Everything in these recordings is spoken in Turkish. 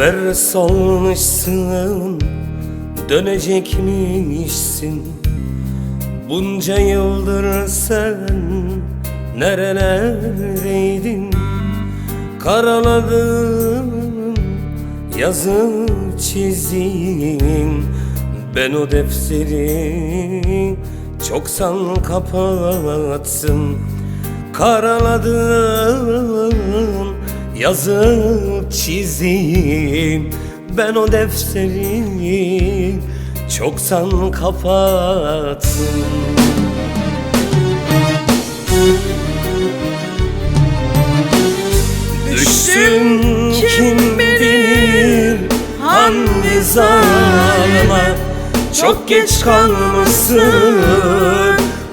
Haber salmışsın Dönecekmişsin. Bunca yıldır sen Nerelerdeydin? Karaladın Yazı çizdin. Ben o defteri Çoksan kapattım. Karaladım Yazıp çizdim Ben o defteri Çoksan kapattım. Düştün kim bilir hangi zalıma Çok geç kalmışsın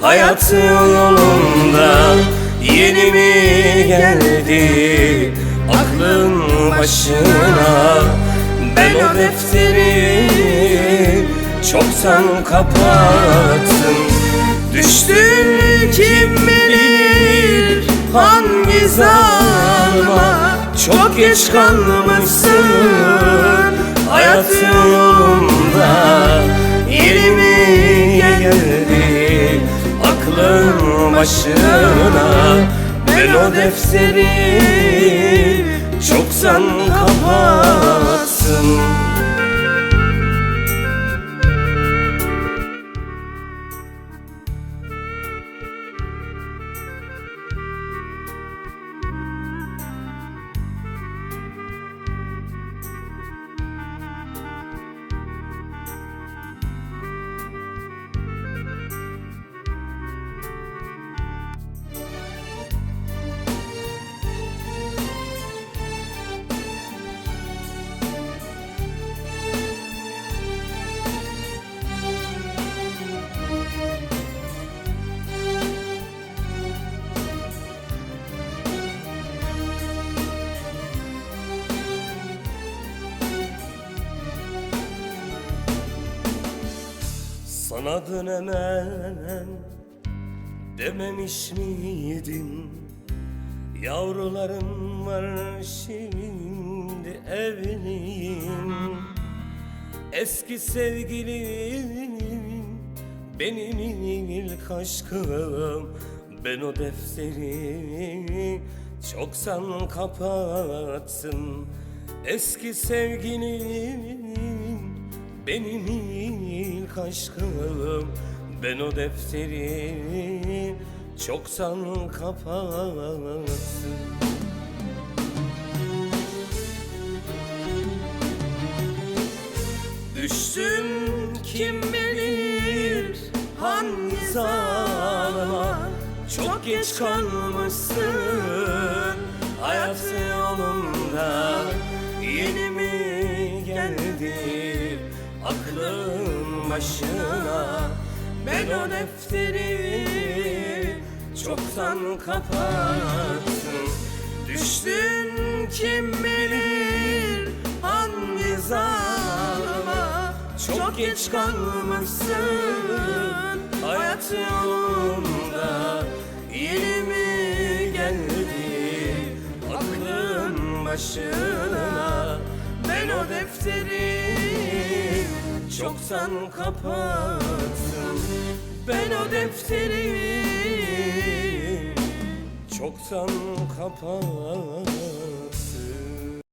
hayat yolunda Yeni mi geldi aklın başına Ben o defteri çoktan kapattım. Düştün kim bilir hangi zalıma Çok geç kalmışsın hayat yolunda Yeni mi geldi. Aklın başına Ben o defteri çoktan kapattım Sana dönemem dememiş miydin Yavrularım var şimdi evliyim. Eski sevgilim benim ilk aşkım. Ben o defteri çoksan kapattım. Eski sevgilim benim ilk aşkım. Ben o defteri çoksan kapattım. Düştün kim bilir hangi zalıma Çok geç kalmışsın hayat yolunda başına. Ben o defteri çoktan kapattım. Düştün kim bilir hangi zalıma? Çok geç kalmışsın hayat yolunda. Yeni mi geldi aklın başına çoktan kapattım Ben o defteri çoktan kapattım